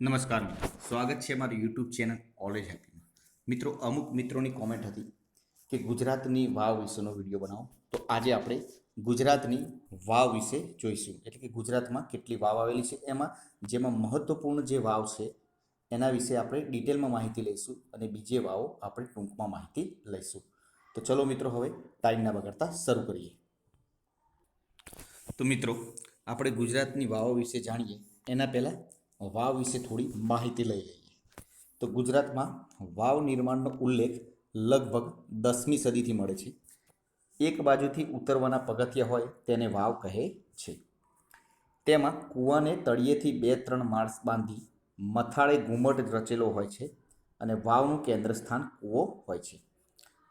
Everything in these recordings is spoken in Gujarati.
નમસ્કાર સ્વાગત છે મારી યુટ્યુબ ચેનલ ઓલેજ હેપીમાં મિત્રો, અમુક મિત્રોની કોમેન્ટ હતી કે ગુજરાતની વાવ વિશેનો વીડિયો બનાવો. તો આજે આપણે ગુજરાતની વાવ વિશે જોઈશું. એટલે કે ગુજરાતમાં કેટલી વાવ આવેલી છે, એમાં જેમાં મહત્વપૂર્ણ જે વાવ છે, એના વિશે આપણે ડિટેલમાં માહિતી લઈશું અને બીજે વાવો આપણે ટૂંકમાં માહિતી લઈશું. તો ચલો મિત્રો, હવે ટાઈમ ના બગાડતા શરૂ કરીએ. તો મિત્રો, આપણે ગુજરાતની વાવો વિશે જાણીએ. એના પહેલાં વાવ વિશે થોડી માહિતી લઈ લઈએ. તો ગુજરાતમાં વાવ નિર્માણનો ઉલ્લેખ લગભગ દસમી સદીથી મળે છે. એક બાજુથી ઉતરવાના પગથિયા હોય તેને વાવ કહે છે. તેમાં કૂવાને તળિયેથી બે ત્રણ માળસ બાંધી મથાળે ઘુમટ રચેલો હોય છે અને વાવનું કેન્દ્ર સ્થાન કૂવો હોય છે.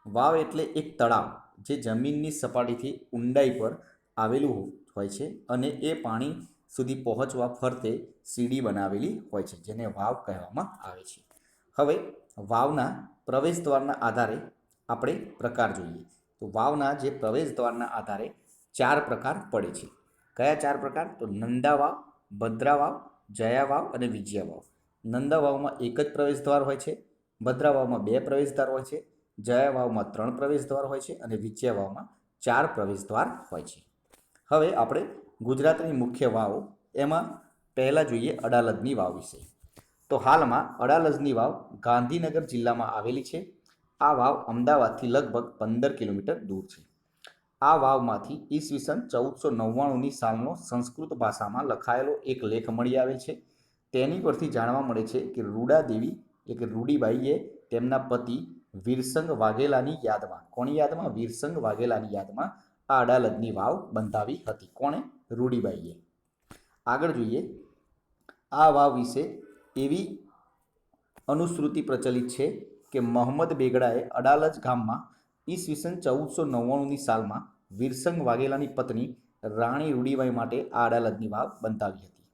વાવ એટલે એક તળાવ જે જમીનની સપાટીથી ઊંડાઈ પર આવેલું હોય છે અને એ પાણી સુધી પહોંચવા ફરતે સીડી બનાવેલી હોય છે, જેને વાવ કહેવામાં આવે છે. હવે વાવના પ્રવેશ દ્વારના આધારે આપણે પ્રકાર જોઈએ. તો વાવના જે પ્રવેશ દ્વારના આધારે ચાર પ્રકાર પડે છે. કયા ચાર પ્રકાર? તો નંદા વાવ, ભદ્રા વાવ, જયા વાવ અને વિજયા વાવ. નંદા વાવમાં એક જ પ્રવેશ દ્વાર હોય છે, ભદ્રા વાવમાં બે પ્રવેશ દ્વાર હોય છે, જયા વાવમાં ત્રણ પ્રવેશ દ્વાર હોય છે અને વિજયા વાવમાં ચાર પ્રવેશ દ્વાર હોય છે. હવે આપણે ગુજરાતની મુખ્ય વાવ, એમાં પહેલાં જોઈએ અડાલજની વાવ વિશે. તો હાલમાં અડાલજની વાવ ગાંધીનગર જિલ્લામાં આવેલી છે. આ વાવ અમદાવાદથી લગભગ પંદર કિલોમીટર દૂર છે. આ વાવમાંથી ઈસવીસન ચૌદસો નવ્વાણુંની સાલનો સંસ્કૃત ભાષામાં લખાયેલો એક લેખ મળી આવે છે. તેની પરથી જાણવા મળે છે કે રૂડા દેવી એટલે રૂડીબાઈએ તેમના પતિ વીરસંગ વાઘેલાની યાદમાં, કોની યાદમાં? વીરસંગ વાઘેલાની યાદમાં આ અડાલજની વાવ બંધાવી હતી. કોણે? રૂડીબાઈએ. આગળ જોઈએ. આ વાવ વિશે એવી અનુશ્રુતિ પ્રચલિત છે કે મોહમ્મદ બેગડાએ અડાલજ ગામમાં ઈસવીસન ચૌદસો નવ્વાણુંની સાલમાં વીરસંગ વાઘેલાની પત્ની રાણી રૂડીબાઈ માટે આ અડાલજની વાવ બંધાવી હતી.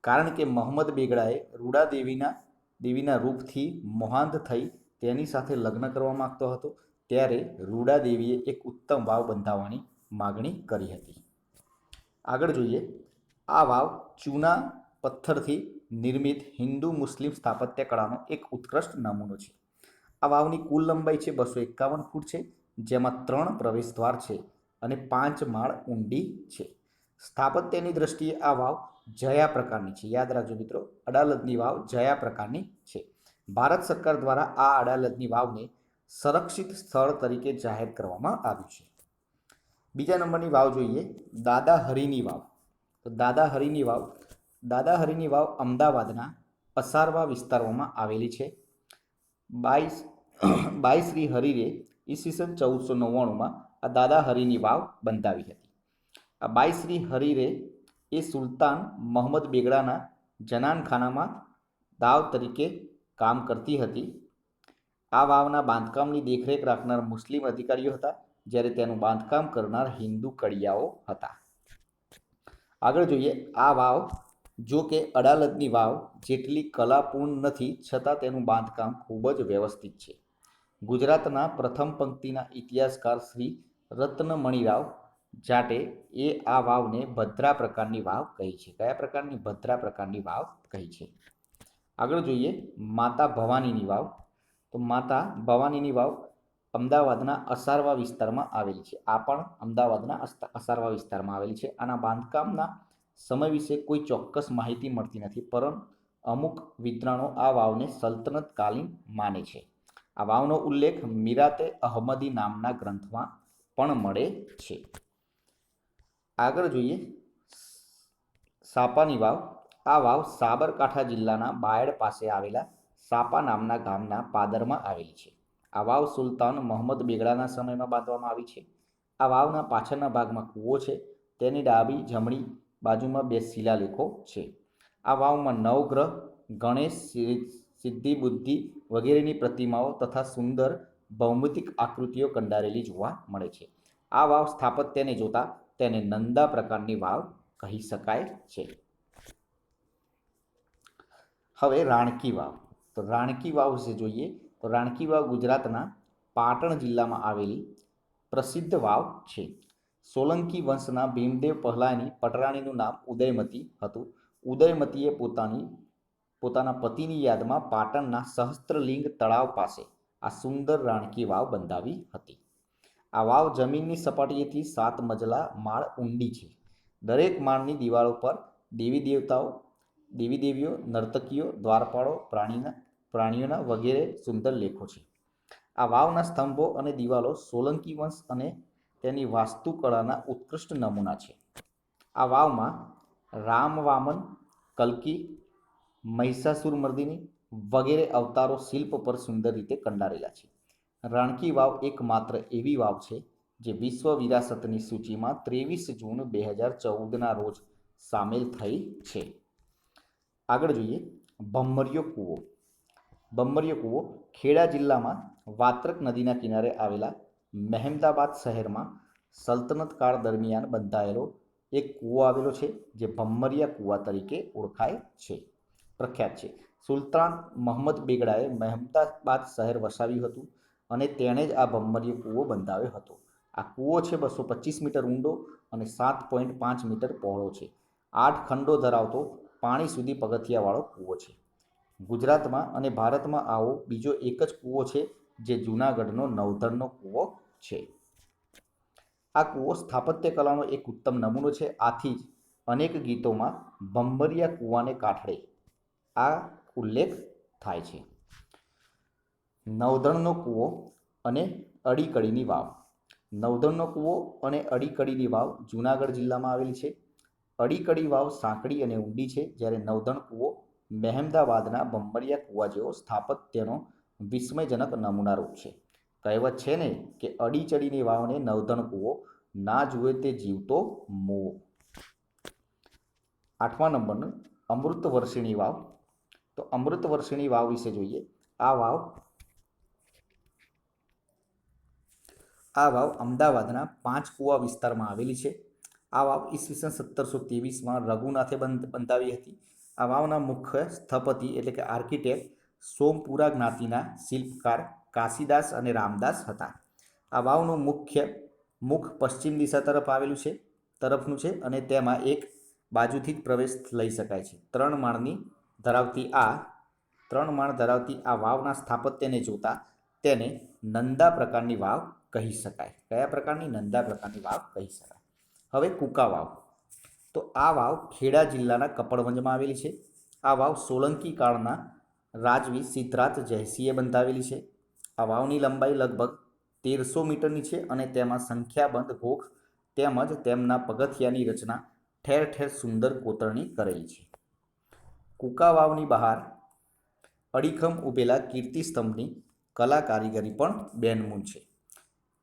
કારણ કે મોહમ્મદ બેગડાએ રૂડા દેવીના દેવીના રૂપથી મોહાંત થઈ તેની સાથે લગ્ન કરવા માગતો હતો, ત્યારે રૂડા દેવીએ એક ઉત્તમ વાવ બંધાવવાની માગણી કરી હતી. આગળ જોઈએ. આ વાવ ચૂના પથ્થરથી નિર્મિત હિન્દુ મુસ્લિમ સ્થાપત્ય કળાનો એક ઉત્કૃષ્ટ નમૂનો છે. આ વાવની કુલ લંબાઈ છે બસો એકાવન ફૂટ છે, જેમાં ત્રણ પ્રવેશ દ્વાર છે અને પાંચ માળ ઊંડી છે. સ્થાપત્યની દ્રષ્ટિએ આ વાવ જયા પ્રકારની છે. યાદ રાખજો મિત્રો, અડાલજની વાવ જયા પ્રકારની છે. ભારત સરકાર દ્વારા આ અડાલજની વાવને સંરક્ષિત સ્થળ તરીકે જાહેર કરવામાં આવ્યું છે. બીજા નંબરની વાવ જોઈએ, દાદા હરિની વાવ. તો દાદા હરિની વાવ, દાદા હરિની વાવ અમદાવાદના પસારવા વિસ્તારોમાં આવેલી છે. બાઈસ બાઈ શ્રી હરિરે ઈસવીસન ચૌદસો નવ્વાણુંમાં આ દાદા હરિની વાવ બંધાવી હતી. આ બાઈ શ્રી હરિરે એ સુલતાન મોહમ્મદ બેગડાના જનાનખાનામાં દાવ તરીકે કામ કરતી હતી. આ વાવના બાંધકામની દેખરેખ રાખનાર મુસ્લિમ અધિકારીઓ હતા. જ્યારે તેનું બાંધકામ કરનાર હિન્દુ કડિયાઓ હતા. આગળ જોઈએ આ વાવ, જો કે અડાલજની વાવ જેટલી કલાપૂર્ણ નથી, છતાં તેનું બાંધકામ ખૂબ જ વ્યવસ્થિત છે. ગુજરાતના પ્રથમ પંક્તિના ઇતિહાસકાર શ્રી રત્નમણીરાવ જાટે એ આ વાવને ભદ્રા પ્રકારની વાવ કહી છે. કયા પ્રકારની? ભદ્રા પ્રકારની વાવ કહી છે. આગળ જોઈએ માતા ભવાનીની વાવ. તો માતા ભવાનીની વાવ અમદાવાદના અસારવા વિસ્તારમાં આવેલી છે. આ પણ અમદાવાદના અસારવા વિસ્તારમાં આવેલી છે. આના બાંધકામના સમય વિશે કોઈ ચોક્કસ માહિતી મળતી નથી પરંતુ અમુક વિદ્વાનો આ વાવને સલ્તનતકાલીન માને છે. આ વાવનો ઉલ્લેખ મીરાતે અહમદી નામના ગ્રંથમાં પણ મળે છે. આગળ જોઈએ સાપાની વાવ. આ વાવ સાબરકાંઠા જિલ્લાના બાયડ પાસે આવેલા સાપા નામના ગામના પાદરમાં આવેલી છે. આ વાવ સુલતાન મોહમ્મદ બેગડાના સમયમાં બાંધવામાં આવી છે. આ વાવના પાછળના ભાગમાં કૂવો છે. તેની ડાબી જમણી બાજુમાં બે શિલાલેખો છે. આ વાવમાં નવગ્રહ ગણેશ સિદ્ધિ, બુદ્ધિ વગેરેની પ્રતિમાઓ તથા સુંદર ભૌમિતિક આકૃતિઓ કંડારેલી જોવા મળે છે. આ વાવ સ્થાપત્યને જોતા તેને નંદા પ્રકારની વાવ કહી શકાય છે. હવે રાણકી વાવ. તો રાણકી વાવ વિશે જોઈએ તો રાણકી વાવ ગુજરાતના પાટણ જિલ્લામાં આવેલી પ્રસિદ્ધ વાવ છે. સોલંકી વંશના ભીમદેવ પહેલાની પટરાણીનું નામ ઉદયમતી હતું. ઉદયમતીએ પોતાની, પોતાના પતિની યાદમાં પાટણના સહસ્ત્રલિંગ તળાવ પાસે આ સુંદર રાણકી વાવ બંધાવી હતી. આ વાવ જમીનની સપાટીએથી સાત મજલા માળ ઊંડી છે. દરેક માળની દિવાળો પર દેવી દેવતાઓ, દેવી દેવીઓ, નર્તકીઓ, દ્વારપાળો, પ્રાણીના પ્રાણીઓના વગેરે સુંદર લેખો છે. આ વાવના સ્તંભો અને દિવાલો સોલંકી વંશ અને તેની વાસ્તુકળાના ઉત્કૃષ્ટ નમૂના છે. આ વાવમાં રામ વામન, કલ્કી મહિષાસુરમર્દિની વગેરે અવતારો શિલ્પ પર સુંદર રીતે કંડારેલા છે. રાણકી વાવ એકમાત્ર એવી વાવ છે જે વિશ્વ વિરાસતની સૂચિમાં ત્રેવીસ જૂન બે હજાર ચૌદના રોજ સામેલ થઈ છે. આગળ જોઈએ ભમરિયો કૂવો. ભમ્મરિયો કૂવો ખેડા જિલ્લામાં વાત્રક નદીના કિનારે આવેલા મહેમદાબાદ શહેરમાં સલ્તનત કાળ દરમિયાન બંધાયેલો એક કૂવો આવેલો છે, જે ભમ્મરિયા કૂવા તરીકે ઓળખાય છે. પ્રખ્યાત છે. સુલતાન મહંમદ બેગડાએ મહેમદાબાદ શહેર વસાવ્યું હતું અને તેણે જ આ ભમ્મરિયો કૂવો બંધાવ્યો હતો. આ કૂવો છે બસો પચીસ મીટર ઊંડો અને સાત પોઈન્ટ પાંચ મીટર પહોળો છે. આઠ ખંડો ધરાવતો પાણી સુધી પગથિયાવાળો કૂવો છે. ગુજરાતમાં અને ભારતમાં આવો બીજો એક જ કૂવો છે, જે જૂનાગઢનો નવધણનો કૂવો છે. આ કૂવો સ્થાપત્ય કલાનો એક ઉત્તમ નમૂનો છે. આથી જ અનેક ગીતોમાં ભંભરિયા કૂવાને કાંઠળે આ ઉલ્લેખ થાય છે. નવધણનો કૂવો અને અડીકડીની વાવ. નવધણનો કૂવો અને અડીકડીની વાવ જૂનાગઢ જિલ્લામાં આવેલી છે. અડીકડી વાવ સાંકડી અને ઊંડી છે. જ્યારે નવધણ કૂવો મહેમદાવાદના બંબરિયા કુવા જેવો સ્થાપત્યનો વિસ્મયજનક નમૂનારૂપ છે. કહેવત છે ને કે અડીચડીની વાવને નવધણ કૂવો, ના જુએ તે જીવતો મોવો. આઠમા નંબરનું અમૃત વર્ષિણી વાવ. તો અમૃત વર્ષિણી વાવ વિશે જોઈએ. આ વાવ આ વાવ અમદાવાદના પાંચ કુવા વિસ્તારમાં આવેલી છે. આ વાવ ઈસવીસન સત્તરસો ત્રેવીસમાં રઘુનાથે બંધ બંધાવી હતી. આ વાવના મુખ્ય સ્થપતિ એટલે કે આર્કિટેક્ટ સોમપુરા જ્ઞાતિના શિલ્પકાર કાશીદાસ અને રામદાસ હતા. આ વાવનું મુખ્ય મુખ પશ્ચિમ દિશા તરફ આવેલું છે, તરફનું છે અને તેમાં એક બાજુથી જ પ્રવેશ લઈ શકાય છે. ત્રણ માળની ધરાવતી આ, ત્રણ માળ ધરાવતી આ વાવના સ્થાપત્યને જોતા તેને નંદા પ્રકારની વાવ કહી શકાય. કયા પ્રકારની? નંદા પ્રકારની વાવ કહી શકાય. હવે કુકા વાવ. તો આ વાવ ખેડા જિલ્લાના કપડવંજમાં આવેલી છે. આ વાવ સોલંકી કાળના રાજવી સિદ્ધરાજ જયસિંહે બંધાવેલી છે. આ વાવની લંબાઈ લગભગ તેરસો મીટરની છે અને તેમાં સંખ્યાબંધ ગોખ તેમજ તેમના પગથિયાની રચના ઠેર ઠેર સુંદર કોતરણી કરેલી છે. કુકા વાવની બહાર અડીખમ ઊભેલા કીર્તિસ્તંભની કલા કારીગરી પણ બેનમૂન છે.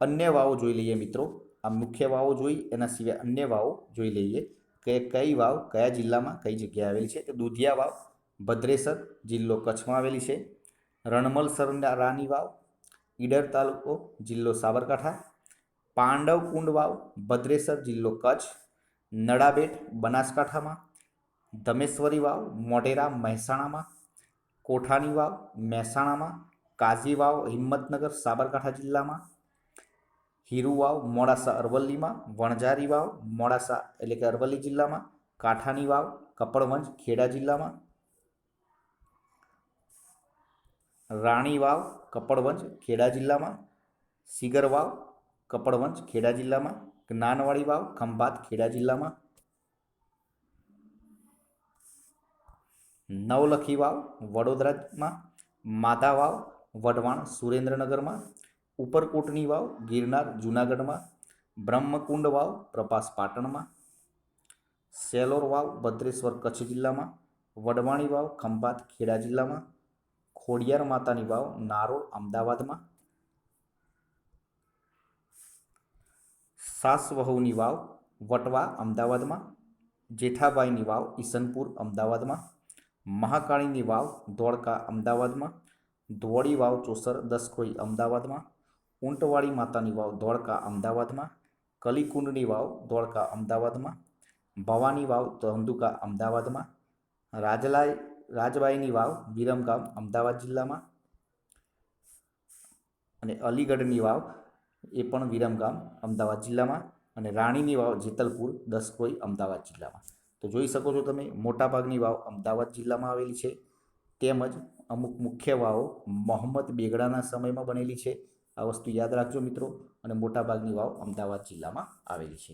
અન્ય વાવો જોઈ લઈએ મિત્રો. આ મુખ્ય વાવો જોઈ, એના સિવાય અન્ય વાવો જોઈ લઈએ. કે કઈ વાવ કયા જિલ્લામાં કઈ જગ્યાએ આવેલી છે? તો દુધિયા વાવ, ભદ્રેસર જિલ્લો કચ્છમાં આવેલી છે. રણમલસર રાની વાવ, ઈડર તાલુકો જિલ્લો સાબરકાંઠા. પાંડવ કુંડ વાવ, ભદ્રેસર જિલ્લો કચ્છ. નડાબેટ બનાસકાંઠામાં. ધમેશ્વરી વાવ મોઢેરા મહેસાણામાં. કોઠાની વાવ, મહેસાણામાં. કાઝી વાવ, હિંમતનગર સાબરકાંઠા જિલ્લામાં. હીરુ વાવ મોડાસા અરવલ્લીમાં વણઝારી વાવ મોડાસા એટલે કે અરવલ્લી જિલ્લામાં કાંઠાની વાવ કપડવંજ, ખેડા જિલ્લામાં રાણી વાવ કપડવંજ, ખેડા જિલ્લામાં સિગર વાવ કપડવંજ, ખેડા જિલ્લામાં જ્ઞાનવાડી વાવ ખંભાત, ખેડા જિલ્લામાં નવલખી વાવ વડોદરામાં માધા વાવ વઢવાણ, સુરેન્દ્રનગરમાં ઉપરકોટની વાવ, ગિરનાર જૂનાગઢમાં, બ્રહ્મકુંડ વાવ પ્રપાસ પાટણમાં, સેલોર વાવ ભદ્રેશ્વર કચ્છ જિલ્લામાં, વડવાણી વાવ, ખંભાત ખેડા જિલ્લામાં, ખોડિયાર માતાની વાવ, નારોલ અમદાવાદમાં, સાસવહુની વાવ, વટવા અમદાવાદમાં, જેઠાબાઈની વાવ, ઈસનપુર અમદાવાદમાં, મહાકાળીની વાવ, ધોળકા અમદાવાદમાં, ધોળી વાવ, ચોસર દસકોઈ અમદાવાદમાં ઊંટવાળી માતાની વાવ ધોળકા અમદાવાદમાં, કલીકુંડની વાવ ધોળકા અમદાવાદમાં, ભવાની વાવ ધંધુકા અમદાવાદમાં, રાજલાય, રાજબાઈની વાવ વિરમગામ અમદાવાદ જિલ્લામાં અને અલીગઢની વાવ એ પણ વિરમગામ અમદાવાદ જિલ્લામાં અને રાણીની વાવ જેતલપુર, દસકોઈ અમદાવાદ જિલ્લામાં. તો જોઈ શકો છો તમે, મોટાભાગની વાવ અમદાવાદ જિલ્લામાં આવેલી છે. તેમજ અમુક મુખ્ય વાવો મોહમ્મદ બેગડાના સમયમાં બનેલી છે. આ વસ્તુ યાદ રાખજો મિત્રો અને મોટાભાગની વાવ અમદાવાદ જિલ્લામાં આવેલી છે.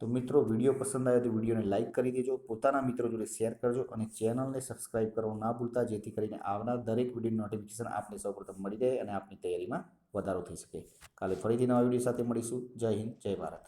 તો મિત્રો, વીડિયો પસંદ આવે તો વિડીયોને લાઇક કરી દેજો, પોતાના મિત્રો જોડે શેર કરજો અને ચેનલને સબસ્ક્રાઇબ કરવાનું ના ભૂલતા, જેથી કરીને આવનાર દરેક વીડિયો નોટિફિકેશન આપને સૌપ્રથમ મળી રહે અને આપની તૈયારીમાં વધારો થઈ શકે. કાલે ફરીથી નવા વીડિયો સાથે મળીશું. જય હિન્દ, જય ભારત.